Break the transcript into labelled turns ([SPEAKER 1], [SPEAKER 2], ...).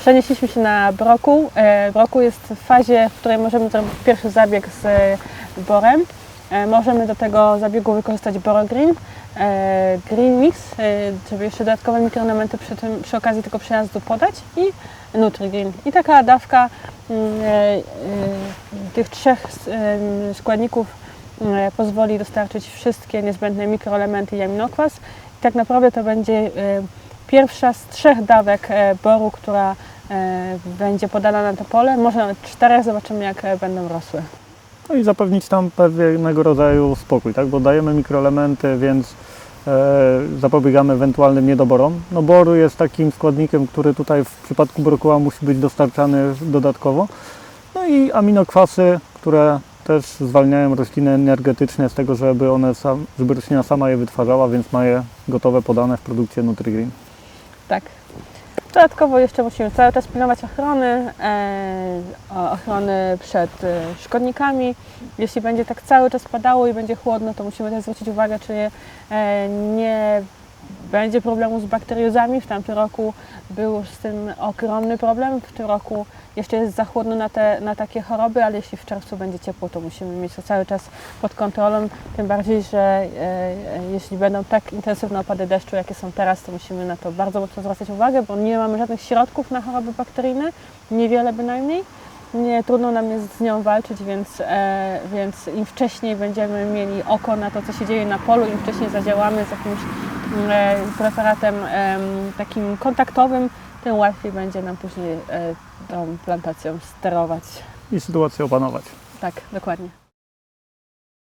[SPEAKER 1] Przenieśliśmy się na broku. E, Broku jest w fazie, w której możemy zrobić pierwszy zabieg z borem. E, Możemy do tego zabiegu wykorzystać Borogreen, e, Green Mix, żeby jeszcze dodatkowe mikroelementy przy, tym, przy okazji tego przejazdu podać i NutriGreen. I taka dawka mm, tych trzech składników e, pozwoli dostarczyć wszystkie niezbędne mikroelementy i aminokwas. I tak naprawdę to będzie pierwsza z trzech dawek boru, która będzie podana na to pole. Może nawet czterech, zobaczymy jak e, będą rosły.
[SPEAKER 2] No i zapewnić tam pewnego rodzaju spokój, tak? bo dajemy mikroelementy, więc e, zapobiegamy ewentualnym niedoborom. No bor jest takim składnikiem, który tutaj w przypadku brokuła musi być dostarczany dodatkowo. No i aminokwasy, które też zwalniają rośliny energetycznie z tego, żeby one sam, żeby roślina sama je wytwarzała, więc ma je gotowe, podane w produkcie NutriGreen.
[SPEAKER 1] Tak. Dodatkowo jeszcze musimy cały czas pilnować ochrony, e, ochrony przed e, szkodnikami. Jeśli będzie tak cały czas padało i będzie chłodno, to musimy też zwrócić uwagę, czy e, nie będzie problemu z bakteriozami. W tamtym roku był z tym ogromny problem. W tym roku jeszcze jest za chłodno na, te, na takie choroby, ale jeśli w czerwcu będzie ciepło, to musimy mieć to cały czas pod kontrolą. Tym bardziej, że e, e, jeśli będą tak intensywne opady deszczu, jakie są teraz, to musimy na to bardzo mocno zwracać uwagę, bo nie mamy żadnych środków na choroby bakteryjne, niewiele bynajmniej. Nie trudno nam jest z nią walczyć, więc, e, więc im wcześniej będziemy mieli oko na to, co się dzieje na polu, im wcześniej zadziałamy z jakimś preparatem em, takim kontaktowym, tym łatwiej będzie nam później e, tą plantacją sterować.
[SPEAKER 2] I sytuację opanować.
[SPEAKER 1] Tak, dokładnie.